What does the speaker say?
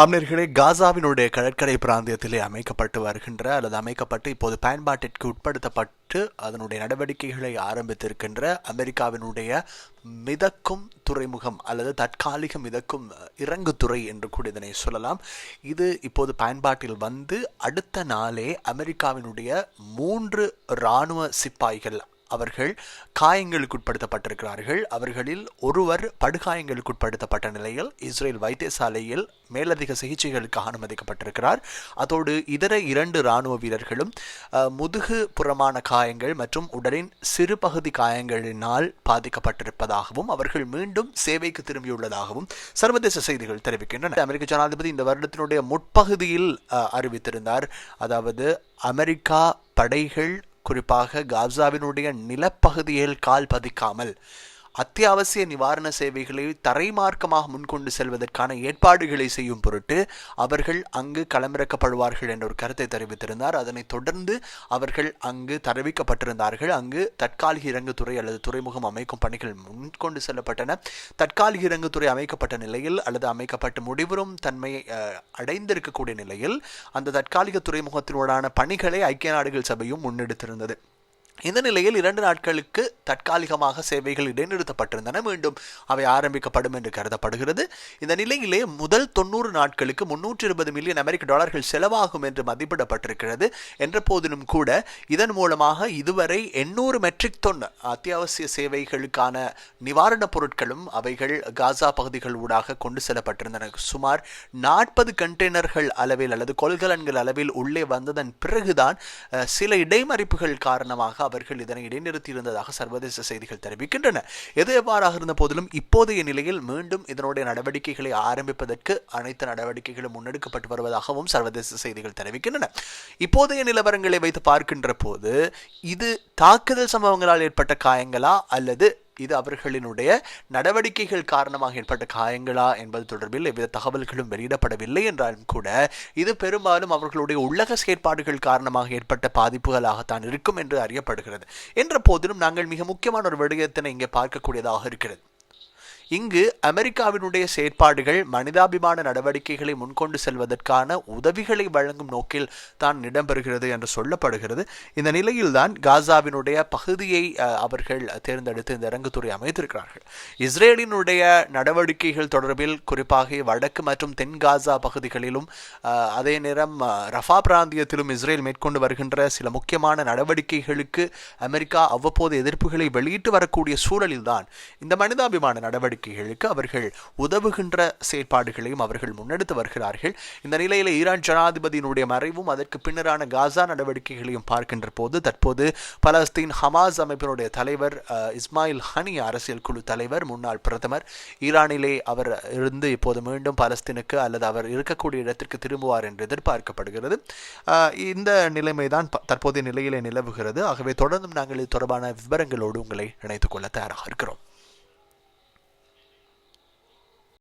அமீர்களே காசாவினுடைய கடற்கரை பிராந்தியத்திலே அமைக்கப்பட்டு வருகின்ற அல்லது அமைக்கப்பட்டு இப்போது பயன்பாட்டிற்கு உட்படுத்தப்பட்டு அதனுடைய நடவடிக்கைகளை ஆரம்பித்திருக்கின்ற அமெரிக்காவினுடைய மிதக்கும் துறைமுகம் அல்லது தற்காலிக மிதக்கும் இறங்குத்துறை என்று கூட இதனை சொல்லலாம். இது இப்போது பயன்பாட்டில் வந்து அடுத்த நாளே அமெரிக்காவினுடைய மூன்று இராணுவ சிப்பாய்கள் அவர்கள் காயங்களுக்குட்படுத்தப்பட்டிருக்கிறார்கள். அவர்களில் ஒருவர் படுகாயங்களுக்குட்படுத்தப்பட்ட நிலையில் இஸ்ரேல் வைத்தியசாலையில் மேலதிக சிகிச்சைகளுக்காக அனுமதிக்கப்பட்டிருக்கிறார். அதோடு இதர இரண்டு இராணுவ வீரர்களும் முதுகு புறமான காயங்கள் மற்றும் உடலின் சிறு பகுதி காயங்களினால் பாதிக்கப்பட்டிருப்பதாகவும் அவர்கள் மீண்டும் சேவைக்கு திரும்பியுள்ளதாகவும் சர்வதேச செய்திகள் தெரிவிக்கின்றன. அமெரிக்க ஜனாதிபதி இந்த வருடத்தினுடைய முற்பகுதியில் அறிவித்திருந்தார். அதாவது அமெரிக்கா படைகள் குறிப்பாக காசாவினுடைய நிலப்பகுதியில் கால் பதிக்காமல் அத்தியாவசிய நிவாரண சேவைகளை தரைமார்க்கமாக முன்கொண்டு செல்வதற்கான ஏற்பாடுகளை செய்யும் பொருட்டு அவர்கள் அங்கு களமிறக்கப்படுவார்கள் என்ற ஒரு கருத்தை தெரிவித்திருந்தார். அதனைத் தொடர்ந்து அவர்கள் அங்கு தெரிவிக்கப்பட்டிருந்தார்கள். அங்கு தற்காலிக இறங்குத்துறை அல்லது துறைமுகம் அமைக்கும் பணிகள் முன்கொண்டு செல்லப்பட்டன. தற்காலிக இறங்குத்துறை அமைக்கப்பட்ட நிலையில் அல்லது அமைக்கப்பட்டு முடிவரும் தன்மையை அடைந்திருக்கக்கூடிய நிலையில் அந்த தற்காலிக துறைமுகத்தினோடான பணிகளை ஐக்கிய நாடுகள் சபையும் முன்னெடுத்திருந்தது. இந்த நிலையில் இரண்டு நாட்களுக்கு தற்காலிகமாக சேவைகள் இடைநிறுத்தப்பட்டிருந்தன. மீண்டும் அவை ஆரம்பிக்கப்படும் என்று கருதப்படுகிறது. இந்த நிலையிலே முதல் தொண்ணூறு நாட்களுக்கு முன்னூற்றி இருபது மில்லியன் அமெரிக்க டாலர்கள் செலவாகும் என்று மதிப்பிடப்பட்டிருக்கிறது. என்ற போதிலும் கூட இதன் மூலமாக இதுவரை எண்ணூறு மெட்ரிக் டன் அத்தியாவசிய சேவைகளுக்கான நிவாரணப் பொருட்களும் அவைகள் காசா பகுதிகள் ஊடாக கொண்டு செல்லப்பட்டிருந்தன. சுமார் நாற்பது கண்டெய்னர்கள் அளவில் அல்லது கொள்கலன்கள் அளவில் உள்ளே வந்ததன் பிறகுதான் சில இடைமறிப்புகள் காரணமாக அவர்கள் இதனை இடைநிறுத்தி இருந்ததாக சர்வதேச செய்திகள் தெரிவிக்கின்றன. எது எவ்வாறாக இருந்த போதிலும் இப்போதைய நிலையில் மீண்டும் இதனுடைய நடவடிக்கைகளை ஆரம்பிப்பதற்கு அனைத்து நடவடிக்கைகளும் முன்னெடுக்கப்பட்டு வருவதாகவும் சர்வதேச செய்திகள் தெரிவிக்கின்றன. இப்போதைய நிலவரங்களை வைத்து பார்க்கின்ற போது இது தாக்குதல் சம்பவங்களால் ஏற்பட்ட காயங்களா அல்லது இது அவர்களினுடைய நடவடிக்கைகள் காரணமாக ஏற்பட்ட காயங்களா என்பது தொடர்பில் எவ்வித தகவல்களும் வெளியிடப்படவில்லை என்றாலும் கூட இது பெரும்பாலும் அவர்களுடைய உள்ளக செயற்பாடுகள் காரணமாக ஏற்பட்ட பாதிப்புகளாகத்தான் இருக்கும் என்று அறியப்படுகிறது. என்ற போதிலும் நாங்கள் மிக முக்கியமான ஒரு விடயத்தினை இங்கே பார்க்கக்கூடியதாக இருக்கிறது. இங்கு அமெரிக்காவினுடைய செயற்பாடுகள் மனிதாபிமான நடவடிக்கைகளை முன்கொண்டு செல்வதற்கான உதவிகளை வழங்கும் நோக்கில் தான் இடம்பெறுகிறது என்று சொல்லப்படுகிறது. இந்த நிலையில்தான் காசாவினுடைய பகுதியை அவர்கள் தேர்ந்தெடுத்து இந்த இறங்குத்துறை அமைத்திருக்கிறார்கள். இஸ்ரேலினுடைய நடவடிக்கைகள் தொடர்பில் குறிப்பாக வடக்கு மற்றும் தென் காசா பகுதிகளிலும் அதே நேரம் ரஃபா பிராந்தியத்திலும் இஸ்ரேல் மேற்கொண்டு வருகின்ற சில முக்கியமான நடவடிக்கைகளுக்கு அமெரிக்கா அவ்வப்போது எதிர்ப்புகளை வெளியிட்டு வரக்கூடிய சூழலில்தான் இந்த மனிதாபிமான நடவடிக்கை நடவடிக்கைகளுக்கு அவர்கள் உதவுகின்ற செயற்பாடுகளையும் அவர்கள் முன்னெடுத்து வருகிறார்கள். இந்த நிலையில் ஈரான் ஜனாதிபதியினுடைய மறைவும் அதற்கு பின்னரான காசா நடவடிக்கைகளையும் பார்க்கின்ற போது தற்போது பலஸ்தீன் ஹமாஸ் அமைப்பினுடைய தலைவர் இஸ்மாயில் ஹனி அரசியல் குழு தலைவர் முன்னாள் பிரதமர் ஈரானிலே அவர் இருந்து இப்போது மீண்டும் பலஸ்தீனுக்கு அல்லது அவர் இருக்கக்கூடிய இடத்திற்கு திரும்புவார் என்று எதிர்பார்க்கப்படுகிறது. இந்த நிலைமைதான் தற்போதைய நிலையிலே நிலவுகிறது. ஆகவே தொடர்ந்தும் நாங்கள் இது தொடர்பான விவரங்களோடு உங்களை இணைத்துக் கொள்ள தயாராக இருக்கிறோம்.